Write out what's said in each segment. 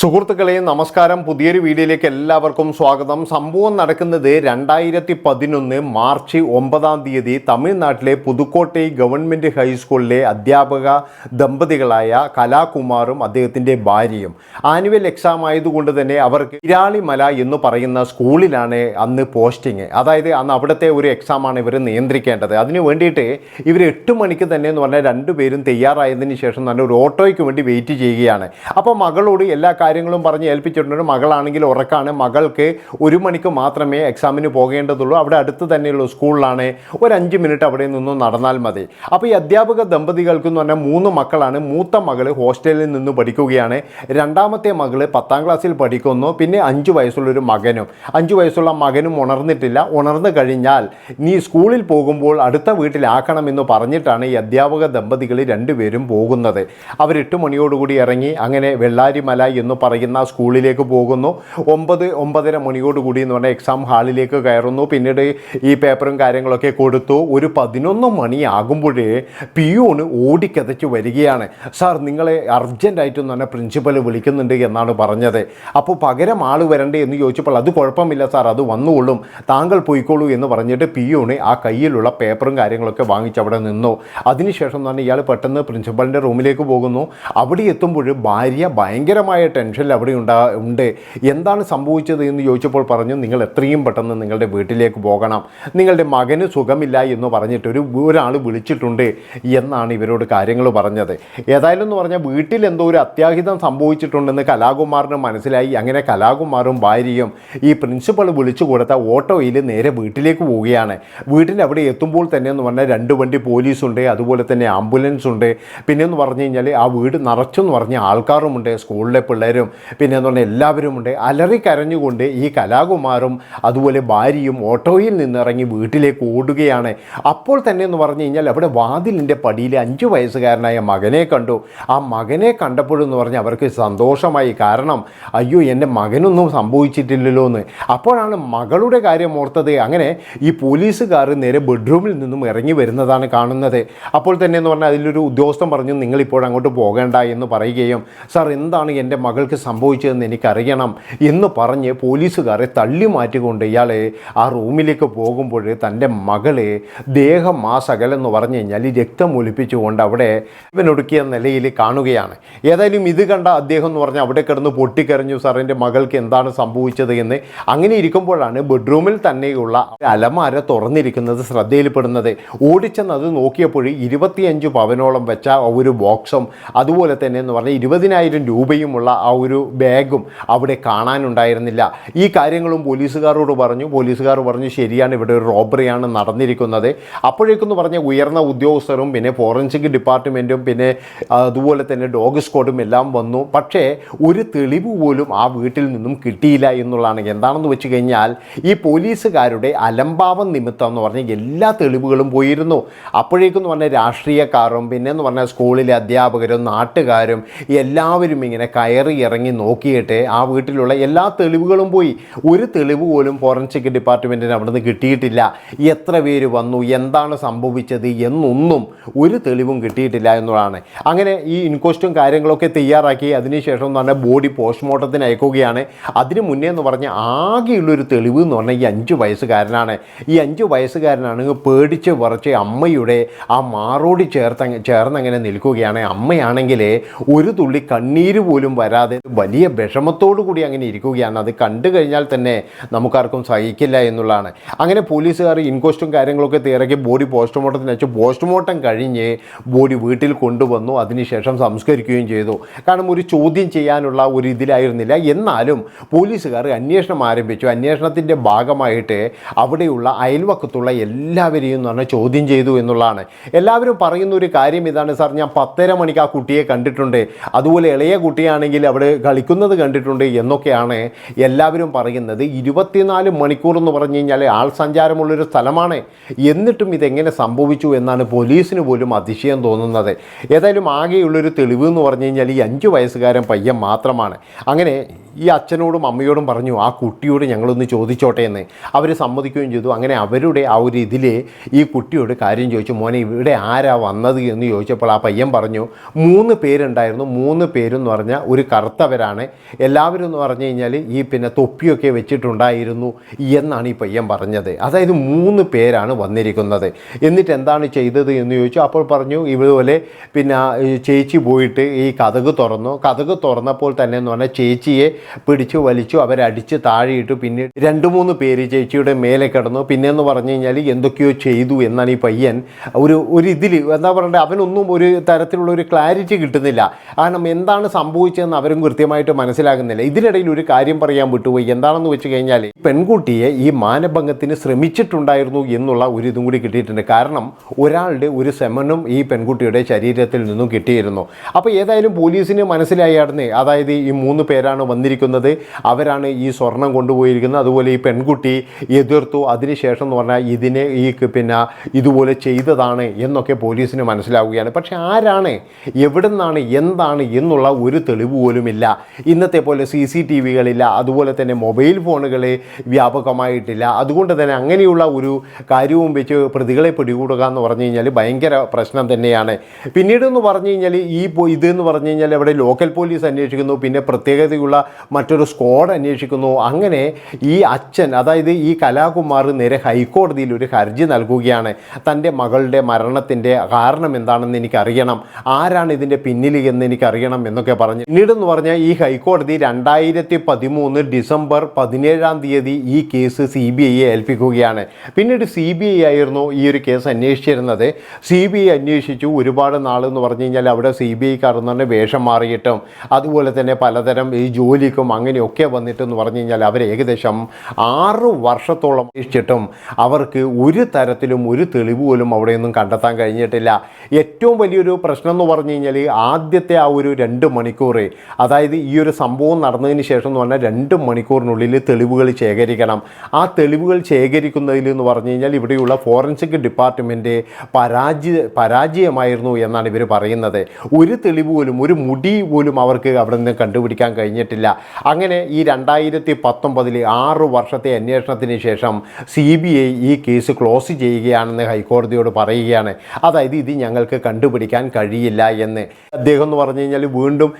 സുഹൃത്തുക്കളെ നമസ്കാരം. പുതിയൊരു വീഡിയോയിലേക്ക് എല്ലാവർക്കും സ്വാഗതം. സംഭവം നടക്കുന്നത് രണ്ടായിരത്തി പതിനൊന്ന് മാർച്ച് ഒമ്പതാം തീയതി തമിഴ്നാട്ടിലെ പുതുക്കോട്ടൈ ഗവൺമെന്റ് ഹൈസ്കൂളിലെ അധ്യാപക ദമ്പതികളായ കലാകുമാറും അദ്ദേഹത്തിന്റെ ഭാര്യയും. ആനുവൽ എക്സാം ആയതുകൊണ്ട് തന്നെ അവർക്ക് ഇരാളിമല എന്ന് പറയുന്ന സ്കൂളിലാണ് അന്ന് പോസ്റ്റിംഗ് അതായത് അന്ന് അവിടുത്തെ ഒരു എക്സാമാണ് ഇവർ നിയന്ത്രിക്കേണ്ടത്. അതിന് വേണ്ടിയിട്ട് ഇവർ എട്ട് മണിക്ക് തന്നെ എന്ന് പറഞ്ഞാൽ രണ്ടുപേരും തയ്യാറായതിനു ശേഷം തന്നെ ഒരു ഓട്ടോയ്ക്ക് വേണ്ടി വെയിറ്റ് ചെയ്യുകയാണ്. അപ്പോൾ മകളോട് എല്ലാ കാര്യങ്ങളും പറഞ്ഞ് ഏൽപ്പിച്ചിട്ടുണ്ട്. മകളാണെങ്കിൽ ഉറക്കാണ്. മകൾക്ക് ഒരു മണിക്ക് മാത്രമേ എക്സാമിന് പോകേണ്ടതുള്ളൂ. അവിടെ അടുത്ത് തന്നെയുള്ള സ്കൂളിലാണ്. ഒരു അഞ്ച് മിനിറ്റ് അവിടെ നിന്നും നടന്നാൽ മതി. അപ്പോൾ ഈ അധ്യാപക ദമ്പതികൾക്ക് എന്ന് പറഞ്ഞാൽ മൂന്ന് മക്കളാണ്. മൂത്ത മകൾ ഹോസ്റ്റലിൽ നിന്ന് പഠിക്കുകയാണ്. രണ്ടാമത്തെ മകൾ പത്താം ക്ലാസ്സിൽ പഠിക്കുന്നു. പിന്നെ അഞ്ച് വയസ്സുള്ളൊരു മകനും. അഞ്ച് വയസ്സുള്ള മകനും ഉണർന്നിട്ടില്ല. ഉണർന്നു കഴിഞ്ഞാൽ നീ സ്കൂളിൽ പോകുമ്പോൾ അടുത്ത വീട്ടിലാക്കണമെന്ന് പറഞ്ഞിട്ടാണ് ഈ അധ്യാപക ദമ്പതികൾ രണ്ടുപേരും പോകുന്നത്. അവർ എട്ട് മണിയോടുകൂടി ഇറങ്ങി അങ്ങനെ വെള്ളാരിമല എന്ന് പറയുന്ന സ്കൂളിലേക്ക് പോകുന്നു. ഒമ്പത് ഒമ്പതര മണിയോടുകൂടി എന്ന് പറഞ്ഞാൽ എക്സാം ഹാളിലേക്ക് കയറുന്നു. പിന്നീട് ഈ പേപ്പറും കാര്യങ്ങളൊക്കെ കൊടുത്തു. ഒരു പതിനൊന്ന് മണിയാകുമ്പോഴേ പിയൂണ് ഓടിക്കതച്ച് വരികയാണ്. സാർ നിങ്ങളെ അർജന്റായിട്ട് എന്ന് പറഞ്ഞാൽ പ്രിൻസിപ്പൽ വിളിക്കുന്നുണ്ട് എന്നാണ് പറഞ്ഞത്. അപ്പോൾ പകരം ആൾ വരണ്ടേ എന്ന് ചോദിച്ചപ്പോൾ അത് കുഴപ്പമില്ല സാർ അത് വന്നുകൊള്ളും. താങ്കൾ പോയിക്കോളൂ എന്ന് പറഞ്ഞിട്ട് പിയൂണ് ആ കയ്യിലുള്ള പേപ്പറും കാര്യങ്ങളൊക്കെ വാങ്ങിച്ച് അവിടെ നിന്നു. അതിനുശേഷം പറഞ്ഞാൽ ഇയാൾ പെട്ടെന്ന് പ്രിൻസിപ്പലിന്റെ റൂമിലേക്ക് പോകുന്നു. അവിടെ എത്തുമ്പോൾ ഭാര്യ ഭയങ്കരമായ ടെൻഷനിൽ അവിടെ ഉണ്ടാ ഉണ്ട്. എന്താണ് സംഭവിച്ചത് എന്ന് ചോദിച്ചപ്പോൾ പറഞ്ഞു നിങ്ങൾ എത്രയും പെട്ടെന്ന് നിങ്ങളുടെ വീട്ടിലേക്ക് പോകണം. നിങ്ങളുടെ മകന് സുഖമില്ല എന്ന് പറഞ്ഞിട്ട് ഒരു ഒരാൾ വിളിച്ചിട്ടുണ്ട് എന്നാണ് ഇവരോട് കാര്യങ്ങൾ പറഞ്ഞത്. ഏതായാലും എന്ന് പറഞ്ഞാൽ വീട്ടിൽ എന്തോ ഒരു അത്യാഹിതം സംഭവിച്ചിട്ടുണ്ടെന്ന് കലാകുമാറിന് മനസ്സിലായി. അങ്ങനെ കലാകുമാറും ഭാര്യയും ഈ പ്രിൻസിപ്പൾ വിളിച്ചു കൊടുത്ത ഓട്ടോയിൽ നേരെ വീട്ടിലേക്ക് പോവുകയാണ്. വീട്ടിന്റെ അവിടെ എത്തുമ്പോൾ തന്നെ എന്ന് പറഞ്ഞാൽ രണ്ട് വണ്ടി പോലീസുണ്ട് അതുപോലെ തന്നെ ആംബുലൻസ് ഉണ്ട് പിന്നെ എന്ന് പറഞ്ഞു കഴിഞ്ഞാൽ ആ വീട് നിറച്ചെന്ന് പറഞ്ഞ ആൾക്കാരുമുണ്ട് സ്കൂളിലെ പിള്ളേരും പിന്നെ എന്ന് പറഞ്ഞാൽ എല്ലാവരും ഉണ്ട് അലറി കരഞ്ഞുകൊണ്ട് ഈ കലാകുമാറും അതുപോലെ ഭാര്യയും ഓട്ടോയിൽ നിന്നിറങ്ങി വീട്ടിലേക്ക് ഓടുകയാണ്. അപ്പോൾ തന്നെ എന്ന് പറഞ്ഞു കഴിഞ്ഞാൽ അവിടെ വാതിലിന്റെ പടിയിൽ അഞ്ച് വയസ്സുകാരനായ മകനെ കണ്ടു. ആ മകനെ കണ്ടപ്പോഴെന്ന് പറഞ്ഞാൽ അവർക്ക് സന്തോഷമായി. കാരണം അയ്യോ എന്റെ മകനൊന്നും സംഭവിച്ചിട്ടില്ലല്ലോ എന്ന് അപ്പോഴാണ് മകളുടെ കാര്യം ഓർത്തത്. അങ്ങനെ ഈ പോലീസുകാർ നേരെ ബെഡ്റൂമിൽ നിന്നും ഇറങ്ങി വരുന്നതാണ് കാണുന്നത്. അപ്പോൾ തന്നെ എന്ന് പറഞ്ഞാൽ അതിലൊരു ഉദ്യോഗസ്ഥൻ പറഞ്ഞു നിങ്ങളിപ്പോൾ അങ്ങോട്ട് പോകേണ്ട എന്ന് പറയുകയും സാർ എന്താണ് എന്റെ മകൾക്ക് സംഭവിച്ചതെന്ന് എനിക്കറിയണം എന്ന് പറഞ്ഞ് പോലീസുകാരെ തള്ളി മാറ്റിക്കൊണ്ട് ഇയാളെ ആ റൂമിലേക്ക് പോകുമ്പോൾ തന്റെ മകളെ ദേഹം ആ സകലെന്ന് പറഞ്ഞു കഴിഞ്ഞാൽ രക്തം ഒലിപ്പിച്ചുകൊണ്ട് അവിടെ ഇവനൊടുക്കിയ നിലയിൽ കാണുകയാണ്. ഏതായാലും ഇത് കണ്ട അദ്ദേഹം എന്ന് പറഞ്ഞാൽ അവിടെ കിടന്ന് പൊട്ടിക്കരഞ്ഞു സാർ എന്റെ മകൾക്ക് എന്താണ് സംഭവിച്ചത്? എന്ന് അങ്ങനെ ഇരിക്കുമ്പോഴാണ് ബെഡ്റൂമിൽ തന്നെയുള്ള അലമാര തുറന്നിരിക്കുന്നത് ശ്രദ്ധയിൽപ്പെടുന്നത്. ഓടിച്ചെന്ന് അത് നോക്കിയപ്പോൾ ഇരുപത്തിയഞ്ച് പവനോളം വെച്ച ഒരു ബോക്സും അതുപോലെ തന്നെ എന്ന് പറഞ്ഞാൽ ഇരുപതിനായിരം രൂപയുമുള്ള ആ ഒരു ബാഗും അവിടെ കാണാനുണ്ടായിരുന്നില്ല. ഈ കാര്യങ്ങളും പോലീസുകാരോട് പറഞ്ഞു. പോലീസുകാർ പറഞ്ഞു ശരിയാണ് ഇവിടെ ഒരു റോബറിയാണ് നടന്നിരിക്കുന്നത്. അപ്പോഴേക്കെന്ന് പറഞ്ഞ ഉയർന്ന ഉദ്യോഗസ്ഥരും പിന്നെ ഫോറൻസിക് ഡിപ്പാർട്ട്മെന്റും പിന്നെ അതുപോലെ തന്നെ ഡോഗ് സ്ക്വാഡും എല്ലാം വന്നു. പക്ഷേ ഒരു തെളിവ് പോലും ആ വീട്ടിൽ നിന്നും കിട്ടിയില്ല എന്നുള്ളതാണ്. എന്താണെന്ന് വെച്ച് കഴിഞ്ഞാൽ ഈ പോലീസുകാരുടെ അലംഭാവം നിമിത്തം എന്ന് പറഞ്ഞാൽ എല്ലാ തെളിവുകളും പോയിരുന്നു. അപ്പോഴേക്കെന്ന് പറഞ്ഞാൽ രാഷ്ട്രീയക്കാരും പിന്നെ എന്ന് പറഞ്ഞാൽ സ്കൂളിലെ അധ്യാപകരും നാട്ടുകാരും എല്ലാവരും ഇങ്ങനെ കയറി ഇറങ്ങി നോക്കിയിട്ട് ആ വീട്ടിലുള്ള എല്ലാ തെളിവുകളും പോയി. ഒരു തെളിവ് പോലും ഫോറൻസിക് ഡിപ്പാർട്ട്മെന്റിന് അവിടെ നിന്ന് കിട്ടിയിട്ടില്ല. എത്ര പേര് വന്നു എന്താണ് സംഭവിച്ചത് എന്നൊന്നും ഒരു തെളിവും കിട്ടിയിട്ടില്ല എന്നുള്ളതാണ്. അങ്ങനെ ഈ ഇൻക്വസ്റ്റും കാര്യങ്ങളൊക്കെ തയ്യാറാക്കി. അതിനുശേഷം എന്ന് പറഞ്ഞാൽ ബോഡി പോസ്റ്റ്മോർട്ടത്തിന് അയക്കുകയാണ്. അതിന് മുന്നേ എന്ന് പറഞ്ഞാൽ ആകെയുള്ളൊരു തെളിവ് എന്ന് പറഞ്ഞാൽ ഈ അഞ്ച് വയസ്സുകാരനാണ്. ഈ അഞ്ച് വയസ്സുകാരനാണ് പേടിച്ച് വറച്ച് അമ്മയുടെ ആ മാറോടി ചേർത്ത് ചേർന്നങ്ങനെ നിൽക്കുകയാണ്. അമ്മയാണെങ്കിൽ ഒരു തുള്ളി കണ്ണീര് പോലും വരാതെ വലിയ വിഷമത്തോടു കൂടി അങ്ങനെ ഇരിക്കുകയാണ്. അത് കണ്ടു കഴിഞ്ഞാൽ തന്നെ നമുക്കാർക്കും സഹിക്കില്ല എന്നുള്ളതാണ്. അങ്ങനെ പോലീസുകാർ ഇൻക്വസ്റ്റും കാര്യങ്ങളൊക്കെ തിരക്കി ബോഡി പോസ്റ്റ്മോർട്ടത്തിന് വെച്ച് പോസ്റ്റ്മോർട്ടം കഴിഞ്ഞ് ബോഡി വീട്ടിൽ കൊണ്ടുവന്നു. അതിനുശേഷം സംസ്കരിക്കുകയും ചെയ്തു. കാരണം ഒരു ചോദ്യം ചെയ്യാനുള്ള ഒരു ഇതിലായിരുന്നില്ല. എന്നാലും പോലീസുകാർ അന്വേഷണം ആരംഭിച്ചു. അന്വേഷണത്തിന്റെ ഭാഗമായിട്ട് അവിടെയുള്ള അയൽവക്കത്തുള്ള എല്ലാവരെയും എന്ന് ചോദ്യം ചെയ്തു എന്നുള്ളതാണ്. എല്ലാവരും പറയുന്ന ഒരു കാര്യം ഇതാണ്. സാർ ഞാൻ പത്തര മണിക്ക് ആ കുട്ടിയെ കണ്ടിട്ടുണ്ട്. അതുപോലെ ഇളയ കുട്ടിയാണെങ്കിൽ അവിടെ കളിക്കുന്നത് കണ്ടിട്ടുണ്ട് എന്നൊക്കെയാണ് എല്ലാവരും പറയുന്നത്. ഇരുപത്തിനാല് മണിക്കൂർ എന്ന് പറഞ്ഞു കഴിഞ്ഞാൽ ആൾ സഞ്ചാരമുള്ളൊരു സ്ഥലമാണ്. എന്നിട്ടും ഇതെങ്ങനെ സംഭവിച്ചു എന്നാണ് പോലീസിന് പോലും അതിശയം തോന്നുന്നത്. ഏതായാലും ആകെയുള്ളൊരു തെളിവ് എന്ന് പറഞ്ഞു കഴിഞ്ഞാൽ ഈ അഞ്ച് വയസ്സുകാരൻ പയ്യൻ മാത്രമാണ്. അങ്ങനെ ഈ അച്ഛനോടും അമ്മയോടും പറഞ്ഞു ആ കുട്ടിയോട് ഞങ്ങളൊന്ന് ചോദിച്ചോട്ടെ എന്ന്. അവർ സമ്മതിക്കുകയും ചെയ്തു. അങ്ങനെ അവരുടെ ആ ഒരു ഇതിൽ ഈ കുട്ടിയോട് കാര്യം ചോദിച്ചു മോനെ ഇവിടെ ആരാ വന്നത്? എന്ന് ചോദിച്ചപ്പോൾ ആ പയ്യൻ പറഞ്ഞു മൂന്ന് പേരുണ്ടായിരുന്നു. മൂന്ന് പേരെന്ന് പറഞ്ഞാൽ ഒരു കറുത്തവരാണ് എല്ലാവരും എന്ന് പറഞ്ഞു കഴിഞ്ഞാൽ ഈ പിന്നെ തൊപ്പിയൊക്കെ വെച്ചിട്ടുണ്ടായിരുന്നു എന്നാണ് ഈ പയ്യൻ പറഞ്ഞത്. അതായത് മൂന്ന് പേരാണ് വന്നിരിക്കുന്നത്. എന്നിട്ട് എന്താണ് ചെയ്തത് എന്ന് ചോദിച്ചു. അപ്പോൾ പറഞ്ഞു ഇതുപോലെ പിന്നെ ചേച്ചി പോയിട്ട് ഈ കഥക് തുറന്നു. കഥക് തുറന്നപ്പോൾ തന്നെ എന്ന് പറഞ്ഞാൽ ചേച്ചിയെ പിടിച്ചു വലിച്ചു അവരടിച്ച് താഴെയിട്ടു പിന്നെ രണ്ട് മൂന്ന് പേര് ചേച്ചിയുടെ മേലെ കിടന്നു. പിന്നെ എന്ന് പറഞ്ഞു കഴിഞ്ഞാൽ എന്തൊക്കെയോ ചെയ്തു എന്നാണ് ഈ പയ്യൻ ഒരു ഒരു ഇതിൽ എന്താ പറയണ്ടേ അവനൊന്നും ഒരു തരത്തിലുള്ള ഒരു ക്ലാരിറ്റി കിട്ടുന്നില്ല. കാരണം എന്താണ് സംഭവിച്ചതെന്ന് അവരും കൃത്യമായിട്ട് മനസ്സിലാകുന്നില്ല. ഇതിനിടയിൽ ഒരു കാര്യം പറയാൻ വിട്ടുപോയി. എന്താണെന്ന് വെച്ച് കഴിഞ്ഞാൽ പെൺകുട്ടിയെ ഈ മാനഭംഗത്തിന് ശ്രമിച്ചിട്ടുണ്ടായിരുന്നു എന്നുള്ള ഒരു ഇതും കൂടി കിട്ടിയിട്ടുണ്ട്. കാരണം ഒരാളുടെ ഒരു സെമനും ഈ പെൺകുട്ടിയുടെ ശരീരത്തിൽ നിന്നും കിട്ടിയിരുന്നു. അപ്പോൾ ഏതായാലും പോലീസിന് മനസ്സിലായായിരുന്നു അതായത് ഈ മൂന്ന് പേരാണ് വന്നിരിക്കുന്നത്. അവരാണ് ഈ സ്വർണം കൊണ്ടുപോയിരിക്കുന്നത്. അതുപോലെ ഈ പെൺകുട്ടി എതിർത്തു. അതിനുശേഷം എന്ന് പറഞ്ഞാൽ ഇതിനെ ഈ പിന്നെ ഇതുപോലെ ചെയ്തതാണ് എന്നൊക്കെ പോലീസിന് മനസ്സിലാവുകയാണ്. പക്ഷേ ആരാണ്? എവിടെ നിന്നാണ് എന്താണ്? എന്നുള്ള ഒരു തെളിവ് പോലുമില്ല ഇന്നത്തെ പോലെ സി സി ടി വികളില്ല. അതുപോലെ തന്നെ മൊബൈൽ ഫോണുകൾ വ്യാപകമായിട്ടില്ല. അതുകൊണ്ട് തന്നെ അങ്ങനെയുള്ള ഒരു കാര്യവും വെച്ച് പ്രതികളെ പിടികൂടുക എന്ന് പറഞ്ഞു കഴിഞ്ഞാൽ ഭയങ്കര പ്രശ്നം തന്നെയാണ്. പിന്നീട് എന്ന് പറഞ്ഞു കഴിഞ്ഞാൽ ഈ പോ- ഇതെന്ന് പറഞ്ഞു കഴിഞ്ഞാൽ അവിടെ ലോക്കൽ പോലീസ് അന്വേഷിക്കുന്നു. പിന്നെ പ്രത്യേകതയുള്ള മറ്റൊരു സ്ക്വാഡ് അന്വേഷിക്കുന്നു. അങ്ങനെ ഈ അച്ഛൻ അതായത് ഈ കലാകുമാർ നേരെ ഹൈക്കോടതിയിൽ ഒരു ഹർജി നൽകുകയാണ്. തന്റെ മകളുടെ മരണത്തിന്റെ കാരണം എന്താണെന്ന് എനിക്കറിയണം. ആരാണ് ഇതിന്റെ പിന്നിൽ എന്ന് എനിക്കറിയണം എന്നൊക്കെ പറഞ്ഞു. പിന്നീട് എന്ന് പറഞ്ഞാൽ ഈ ഹൈക്കോടതി രണ്ടായിരത്തി പതിമൂന്ന് ഡിസംബർ പതിനേഴാം തീയതി ഈ കേസ് സി ബി ഐയെ ഏൽപ്പിക്കുകയാണ്. പിന്നീട് സി ബി ഐ ആയിരുന്നു ഈ ഒരു കേസ് അന്വേഷിച്ചിരുന്നത്. സി ബി ഐ അന്വേഷിച്ചു. ഒരുപാട് നാളെന്ന് പറഞ്ഞു കഴിഞ്ഞാൽ അവിടെ സി ബി ഐക്കാർ എന്ന് പറഞ്ഞാൽ വേഷം മാറിയിട്ടും അതുപോലെ തന്നെ പലതരം ഈ ജോലിക്കും അങ്ങനെയൊക്കെ വന്നിട്ടെന്ന് പറഞ്ഞു കഴിഞ്ഞാൽ അവർ ഏകദേശം ആറ് വർഷത്തോളം അന്വേഷിച്ചിട്ടും അവർക്ക് ഒരു തരത്തിലും ഒരു തെളിവ് പോലും അവിടെയൊന്നും കണ്ടെത്താൻ കഴിഞ്ഞിട്ടില്ല. ഏറ്റവും വലിയൊരു പ്രശ്നം എന്ന് പറഞ്ഞു കഴിഞ്ഞാൽ ആദ്യത്തെ ആ ഒരു രണ്ട് മണിക്കൂർ അതായത് ഈ ഒരു സംഭവം നടന്നതിന് ശേഷം എന്ന് പറഞ്ഞാൽ രണ്ട് മണിക്കൂറിനുള്ളിൽ തെളിവുകൾ ശേഖരിക്കണം. ആ തെളിവുകൾ ശേഖരിക്കുന്നതിൽ എന്ന് പറഞ്ഞു കഴിഞ്ഞാൽ ഇവിടെയുള്ള ഫോറൻസിക് ഡിപ്പാർട്ട്മെന്റ് പരാജയ പരാജയമായിരുന്നു എന്നാണ് ഇവർ പറയുന്നത്. ഒരു തെളിവ് പോലും ഒരു മുടി പോലും അവർക്ക് അവിടെ നിന്ന് കണ്ടുപിടിക്കാൻ കഴിഞ്ഞിട്ടില്ല. അങ്ങനെ ഈ രണ്ടായിരത്തി പത്തൊമ്പതിൽ ആറ് വർഷത്തെ അന്വേഷണത്തിന് ശേഷം സി ബി ഐ ഈ കേസ് ക്ലോസ് ചെയ്യുകയാണെന്ന് ഹൈക്കോടതിയോട് പറയുകയാണ്. അതായത് ഇത് ഞങ്ങൾക്ക് കണ്ടുപിടിക്കാൻ കഴിയില്ല എന്ന്. അദ്ദേഹം എന്ന് പറഞ്ഞു കഴിഞ്ഞാൽ വീണ്ടും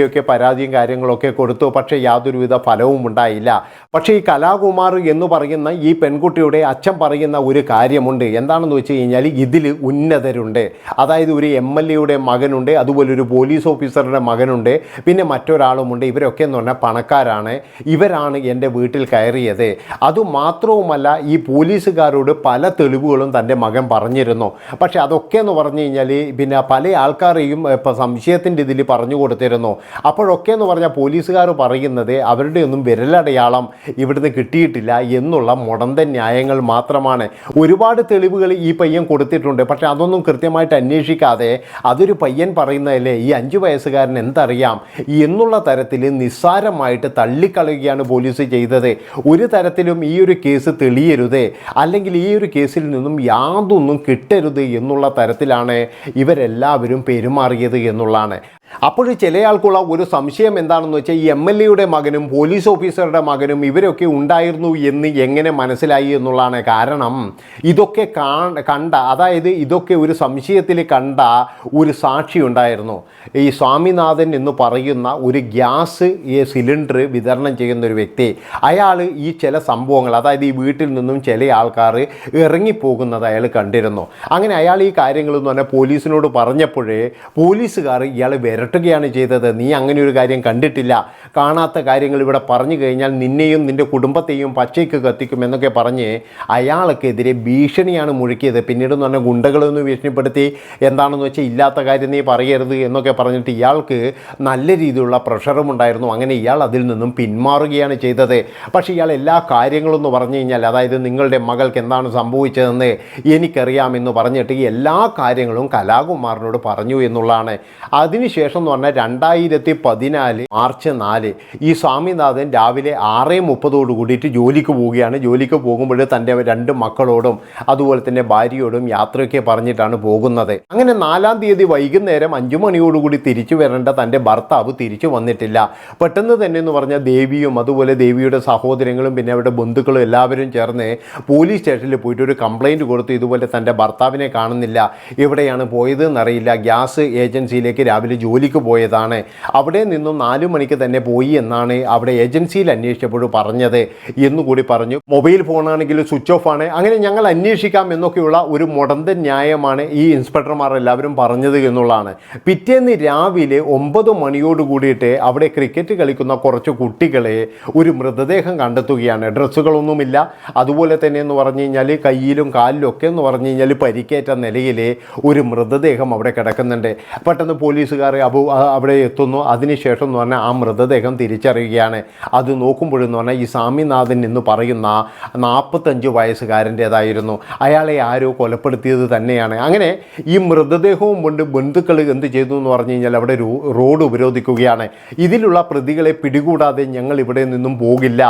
ഇതിനെതിരെയൊക്കെ പരാതിയും കാര്യങ്ങളൊക്കെ കൊടുത്തു. പക്ഷേ യാതൊരുവിധ ഫലവും ഉണ്ടായില്ല. പക്ഷേ ഈ കലാകുമാർ എന്ന് പറയുന്ന ഈ പെൺകുട്ടിയുടെ അച്ഛൻ പറയുന്ന ഒരു കാര്യമുണ്ട്. എന്താണെന്ന് വെച്ച് കഴിഞ്ഞാൽ ഇതിൽ ഉന്നതരുണ്ട്. അതായത് ഒരു എം എൽ എയുടെ മകനുണ്ട്. അതുപോലെ ഒരു പോലീസ് ഓഫീസറുടെ മകനുണ്ട്. പിന്നെ മറ്റൊരാളുമുണ്ട്. ഇവരൊക്കെ എന്ന് പറഞ്ഞാൽ പണക്കാരാണ്. ഇവരാണ് എന്റെ വീട്ടിൽ കയറിയത്. അതുമാത്രവുമല്ല ഈ പോലീസുകാരോട് പല തെളിവുകളും തന്റെ മകൻ പറഞ്ഞിരുന്നു. പക്ഷേ അതൊക്കെ എന്ന് പറഞ്ഞു കഴിഞ്ഞാൽ പിന്നെ പല ആൾക്കാരെയും ഇപ്പോൾ സംശയത്തിന്റെ ഇതിൽ പറഞ്ഞു കൊടുത്തിരുന്നു. അപ്പോഴൊക്കെ എന്ന് പറഞ്ഞാൽ പോലീസുകാർ പറയുന്നത് അവരുടെ ഒന്നും വിരലടയാളം ഇവിടുന്ന് കിട്ടിയിട്ടില്ല എന്നുള്ള മുടന്തൻ ന്യായങ്ങൾ മാത്രമാണ്. ഒരുപാട് തെളിവുകൾ ഈ പയ്യൻ കൊടുത്തിട്ടുണ്ട്. പക്ഷേ അതൊന്നും കൃത്യമായിട്ട് അന്വേഷിക്കാതെ അതൊരു പയ്യൻ പറയുന്നതല്ലേ ഈ അഞ്ച് വയസ്സുകാരൻ എന്തറിയാം എന്നുള്ള തരത്തിൽ നിസ്സാരമായിട്ട് തള്ളിക്കളയുകയാണ് പോലീസ് ചെയ്തത്. ഒരു തരത്തിലും ഈ ഒരു കേസ് തെളിയരുത് അല്ലെങ്കിൽ ഈ ഒരു കേസിൽ നിന്നും യാതൊന്നും കിട്ടരുത് എന്നുള്ള തരത്തിലാണ് ഇവരെല്ലാവരും പെരുമാറിയത് എന്നുള്ളതാണ്. അപ്പോൾ ചില ആൾക്കുള്ള ഒരു സംശയം എന്താണെന്ന് വെച്ചാൽ ഈ എം എൽ എയുടെ മകനും പോലീസ് ഓഫീസറുടെ മകനും ഇവരൊക്കെ ഉണ്ടായിരുന്നു എന്ന് എങ്ങനെ മനസ്സിലായി എന്നുള്ളതാണ് കാരണം. ഇതൊക്കെ കണ്ട അതായത് ഇതൊക്കെ ഒരു സംശയത്തിൽ കണ്ട ഒരു സാക്ഷി ഉണ്ടായിരുന്നു. ഈ സ്വാമിനാഥൻ എന്ന് പറയുന്ന ഒരു ഗ്യാസ് ഈ സിലിണ്ടർ വിതരണം ചെയ്യുന്ന ഒരു വ്യക്തി. അയാൾ ഈ ചില സംഭവങ്ങൾ അതായത് ഈ വീട്ടിൽ നിന്നും ചില ആൾക്കാർ ഇറങ്ങിപ്പോകുന്നത് അയാൾ കണ്ടിരുന്നു. അങ്ങനെ അയാൾ ഈ കാര്യങ്ങളെന്ന് പറഞ്ഞാൽ പോലീസിനോട് പറഞ്ഞപ്പോഴേ പോലീസുകാർ ഇയാളെ വിരട്ടുകയാണ് ചെയ്തത്. നീ അങ്ങനെ ഒരു കാര്യം കണ്ടിട്ടില്ല. കാണാത്ത കാര്യങ്ങൾ ഇവിടെ പറഞ്ഞു കഴിഞ്ഞാൽ നിന്നെയും നിന്റെ കുടുംബത്തെയും പച്ചയ്ക്ക് കത്തിക്കും എന്നൊക്കെ പറഞ്ഞ് അയാൾക്കെതിരെ ഭീഷണിയാണ് മുഴുക്കിയത്. പിന്നീട് എന്ന് പറഞ്ഞാൽ ഗുണ്ടകളൊന്ന് ഭീഷണിപ്പെടുത്തി. എന്താണെന്ന് വെച്ചാൽ ഇല്ലാത്ത കാര്യം നീ പറയരുത് എന്നൊക്കെ പറഞ്ഞിട്ട് ഇയാൾക്ക് നല്ല രീതിയിലുള്ള പ്രഷറും ഉണ്ടായിരുന്നു. അങ്ങനെ ഇയാൾ അതിൽ നിന്നും പിന്മാറുകയാണ് ചെയ്തത്. പക്ഷേ ഇയാൾ എല്ലാ കാര്യങ്ങളും എന്ന് പറഞ്ഞു കഴിഞ്ഞാൽ അതായത് നിങ്ങളുടെ മകൾക്ക് എന്താണ് സംഭവിച്ചതെന്ന് എനിക്കറിയാമെന്ന് പറഞ്ഞിട്ട് എല്ലാ കാര്യങ്ങളും കലാകുമാറിനോട് പറഞ്ഞു എന്നുള്ളതാണ്. അതിനുശേഷം അതിനുശേഷം എന്ന് പറഞ്ഞാൽ രണ്ടായിരത്തി പതിനാല് മാർച്ച് നാല് ഈ സ്വാമിനാഥൻ രാവിലെ ആറ് മുപ്പതോട് കൂടിയിട്ട് ജോലിക്ക് പോവുകയാണ്. ജോലിക്ക് പോകുമ്പോൾ തന്റെ രണ്ട് മക്കളോടും അതുപോലെ തന്നെ ഭാര്യയോടും യാത്രയൊക്കെ പറഞ്ഞിട്ടാണ് പോകുന്നത്. അങ്ങനെ നാലാം തീയതി വൈകുന്നേരം അഞ്ചു മണിയോടുകൂടി തിരിച്ചു വരേണ്ട തന്റെ ഭർത്താവ് തിരിച്ചു വന്നിട്ടില്ല. പെട്ടെന്ന് തന്നെ എന്ന് പറഞ്ഞാൽ ദേവിയും അതുപോലെ ദേവിയുടെ സഹോദരങ്ങളും പിന്നെ അവരുടെ ബന്ധുക്കളും എല്ലാവരും ചേർന്ന് പോലീസ് സ്റ്റേഷനിൽ പോയിട്ട് ഒരു കംപ്ലൈന്റ് കൊടുത്തു. ഇതുപോലെ തന്റെ ഭർത്താവിനെ കാണുന്നില്ല. എവിടെയാണ് പോയത് എന്നറിയില്ല ഗ്യാസ് ഏജൻസിയിലേക്ക് രാവിലെ ജോലിക്ക് പോയതാണ്. അവിടെ നിന്നും നാലു മണിക്ക് തന്നെ പോയി എന്നാണ് അവിടെ ഏജൻസിയിൽ അന്വേഷിച്ചപ്പോൾ പറഞ്ഞത് എന്നുകൂടി പറഞ്ഞു. മൊബൈൽ ഫോണാണെങ്കിൽ സ്വിച്ച് ഓഫ് ആണ്. അങ്ങനെ ഞങ്ങൾ അന്വേഷിക്കാം എന്നൊക്കെയുള്ള ഒരു മുടന്ത ന്യായമാണ് ഈ ഇൻസ്പെക്ടർമാർ എല്ലാവരും പറഞ്ഞത് എന്നുള്ളതാണ്. പിറ്റേന്ന് രാവിലെ ഒമ്പത് മണിയോട് കൂടിയിട്ട് അവിടെ ക്രിക്കറ്റ് കളിക്കുന്ന കുറച്ച് കുട്ടികളെ ഒരു മൃതദേഹം കണ്ടെത്തുകയാണ്. ഡ്രസ്സുകളൊന്നുമില്ല. അതുപോലെ തന്നെ എന്ന് പറഞ്ഞു കഴിഞ്ഞാൽ കയ്യിലും കാലിലും ഒക്കെ എന്ന് പറഞ്ഞു കഴിഞ്ഞാൽ പരിക്കേറ്റ നിലയിൽ ഒരു മൃതദേഹം അവിടെ കിടക്കുന്നുണ്ട്. പെട്ടെന്ന് പോലീസുകാർ അബു അവിടെ എത്തുന്നു. അതിനുശേഷം എന്ന് പറഞ്ഞാൽ ആ മൃതദേഹം തിരിച്ചറിയുകയാണ്. അത് നോക്കുമ്പോഴെന്ന് പറഞ്ഞാൽ ഈ സ്വാമിനാഥൻ എന്ന് പറയുന്ന നാൽപ്പത്തഞ്ച് വയസ്സുകാരന്റേതായിരുന്നു. അയാളെ ആരോ കൊലപ്പെടുത്തിയത് തന്നെയാണ്. അങ്ങനെ ഈ മൃതദേഹവും കൊണ്ട് ബന്ധുക്കൾ എന്ത് ചെയ്തു എന്ന് പറഞ്ഞു കഴിഞ്ഞാൽ അവിടെ റോഡ് ഉപരോധിക്കുകയാണ്. ഇതിലുള്ള പ്രതികളെ പിടികൂടാതെ ഞങ്ങൾ ഇവിടെ നിന്നും പോകില്ല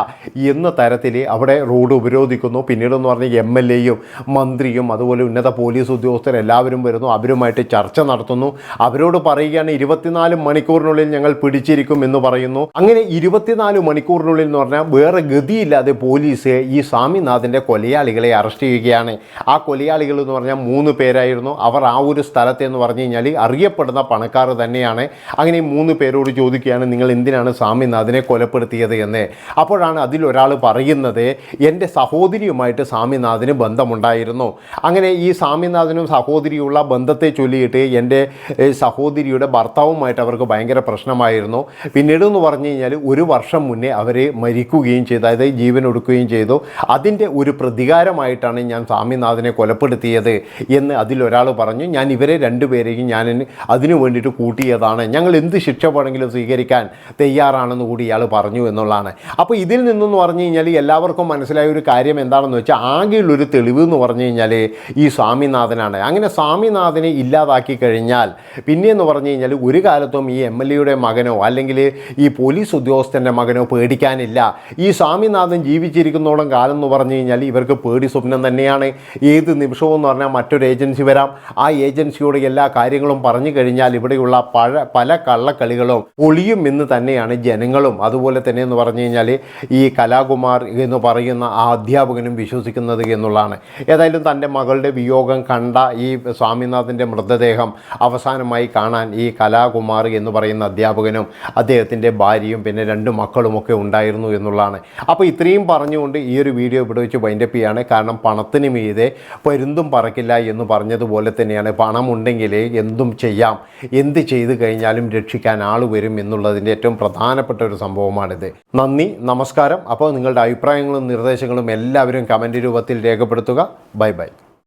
എന്ന തരത്തിൽ അവിടെ റോഡ് ഉപരോധിക്കുന്നു. പിന്നീടെന്ന് പറഞ്ഞാൽ എം എൽ എയും മന്ത്രിയും അതുപോലെ ഉന്നത പോലീസ് ഉദ്യോഗസ്ഥർ എല്ലാവരും വരുന്നു. അവരുമായിട്ട് ചർച്ച നടത്തുന്നു. അവരോട് പറയുകയാണ് ഇരുപത്തിനാല് മണിക്കൂറിനുള്ളിൽ ഞങ്ങൾ പിടിച്ചിരിക്കും എന്ന് പറയുന്നു. അങ്ങനെ ഇരുപത്തിനാല് മണിക്കൂറിനുള്ളിൽ എന്ന് പറഞ്ഞാൽ വേറെ ഗതിയില്ലാതെ പോലീസ് ഈ സ്വാമിനാഥന്റെ കൊലയാളികളെ അറസ്റ്റ് ചെയ്യുകയാണ്. ആ കൊലയാളികൾ എന്ന് പറഞ്ഞാൽ മൂന്ന് പേരായിരുന്നു. അവർ ആ ഒരു സ്ഥലത്തെ എന്ന് പറഞ്ഞു കഴിഞ്ഞാൽ അറിയപ്പെടുന്ന പണക്കാർ തന്നെയാണ്. അങ്ങനെ മൂന്ന് പേരോട് ചോദിക്കുകയാണ് നിങ്ങൾ എന്തിനാണ് സ്വാമിനാഥനെ കൊലപ്പെടുത്തിയത് എന്ന്? അപ്പോഴാണ് അതിലൊരാൾ പറയുന്നത് എന്റെ സഹോദരിയുമായിട്ട് സ്വാമിനാഥന് ബന്ധമുണ്ടായിരുന്നു. അങ്ങനെ ഈ സ്വാമിനാഥനും സഹോദരിയുള്ള ബന്ധത്തെ ചൊല്ലിയിട്ട് എന്റെ സഹോദരിയുടെ സഹോദരിയുടെ ഭർത്താവുമായിട്ട് അവർക്ക് ഭയങ്കര പ്രശ്നമായിരുന്നു. പിന്നീട് എന്ന് പറഞ്ഞു കഴിഞ്ഞാൽ ഒരു വർഷം മുന്നേ അവർ മരിക്കുകയും ചെയ്തു അതായത് ജീവൻ ഒടുക്കുകയും ചെയ്തു. അതിന്റെ ഒരു പ്രതികാരമായിട്ടാണ് ഞാൻ സ്വാമിനാഥനെ കൊലപ്പെടുത്തിയത് എന്ന് അതിലൊരാൾ പറഞ്ഞു. ഞാൻ ഇവരെ രണ്ടുപേരെയും ഞാൻ അതിനു വേണ്ടിയിട്ട് കൂട്ടിയതാണ്. ഞങ്ങൾ എന്ത് ശിക്ഷ വേണമെങ്കിലും സ്വീകരിക്കാൻ തയ്യാറാണെന്ന് കൂടി ഇയാൾ പറഞ്ഞു എന്നുള്ളതാണ്. അപ്പോൾ ഇതിൽ നിന്നെന്ന് പറഞ്ഞു കഴിഞ്ഞാൽ എല്ലാവർക്കും മനസ്സിലായ ഒരു കാര്യം എന്താണെന്ന് വെച്ചാൽ ആകെയുള്ളൊരു തെളിവ് എന്ന് പറഞ്ഞു കഴിഞ്ഞാൽ ഈ സ്വാമിനാഥനാണ്. അങ്ങനെ സ്വാമിനാഥനെ ഇല്ലാതാക്കി കഴിഞ്ഞാൽ പിന്നെയെന്ന് പറഞ്ഞു കഴിഞ്ഞാൽ ഒരു കാലത്തും ഈ എം എൽ എയുടെ മകനോ അല്ലെങ്കിൽ ഈ പോലീസ് ഉദ്യോഗസ്ഥന്റെ മകനോ പേടിക്കാനില്ല. ഈ സ്വാമിനാഥൻ ജീവിച്ചിരിക്കുന്നോളം കാലം എന്ന് പറഞ്ഞു കഴിഞ്ഞാൽ ഇവർക്ക് പേടി സ്വപ്നം തന്നെയാണ്. ഏത് നിമിഷവും എന്ന് പറഞ്ഞാൽ മറ്റൊരു ഏജൻസി വരാം. ആ ഏജൻസിയോട് എല്ലാ കാര്യങ്ങളും പറഞ്ഞു കഴിഞ്ഞാൽ ഇവിടെയുള്ള പഴ പല കള്ളക്കളികളും ഒളിയും എന്ന് തന്നെയാണ് ജനങ്ങളും. അതുപോലെ തന്നെ എന്ന് പറഞ്ഞു കഴിഞ്ഞാൽ ഈ കലാകുമാർ എന്ന് പറയുന്ന ആ അധ്യാപകനും വിശ്വസിക്കുന്നത് എന്നുള്ളതാണ്. ഏതായാലും തന്റെ മകളുടെ വിയോഗം കണ്ട ഈ സ്വാമിനാഥന്റെ മൃതദേഹം അവസാനമായി കാണാൻ ഈ കലാകുമാർ എന്ന് പറയുന്ന അധ്യാപകനും അദ്ദേഹത്തിന്റെ ഭാര്യയും പിന്നെ രണ്ട് മക്കളുമൊക്കെ ഉണ്ടായിരുന്നു എന്നുള്ളതാണ്. അപ്പോൾ ഇത്രയും പറഞ്ഞുകൊണ്ട് ഈ ഒരു വീഡിയോ ഇവിടെ വെച്ച് വൈൻഡപ്പ് ചെയ്യാണ്. കാരണം പണത്തിന് മീതെ പരുന്തും പറക്കില്ല എന്ന് പറഞ്ഞതുപോലെ തന്നെയാണ്. പണമുണ്ടെങ്കിൽ എന്തും ചെയ്യാം. എന്ത് ചെയ്തു കഴിഞ്ഞാലും രക്ഷിക്കാൻ ആൾ വരും എന്നുള്ളതിന്റെ ഏറ്റവും പ്രധാനപ്പെട്ട ഒരു സംഭവമാണിത്. നന്ദി നമസ്കാരം. അപ്പോൾ നിങ്ങളുടെ അഭിപ്രായങ്ങളും നിർദ്ദേശങ്ങളും എല്ലാവരും കമന്റ് രൂപത്തിൽ രേഖപ്പെടുത്തുക. Bye bye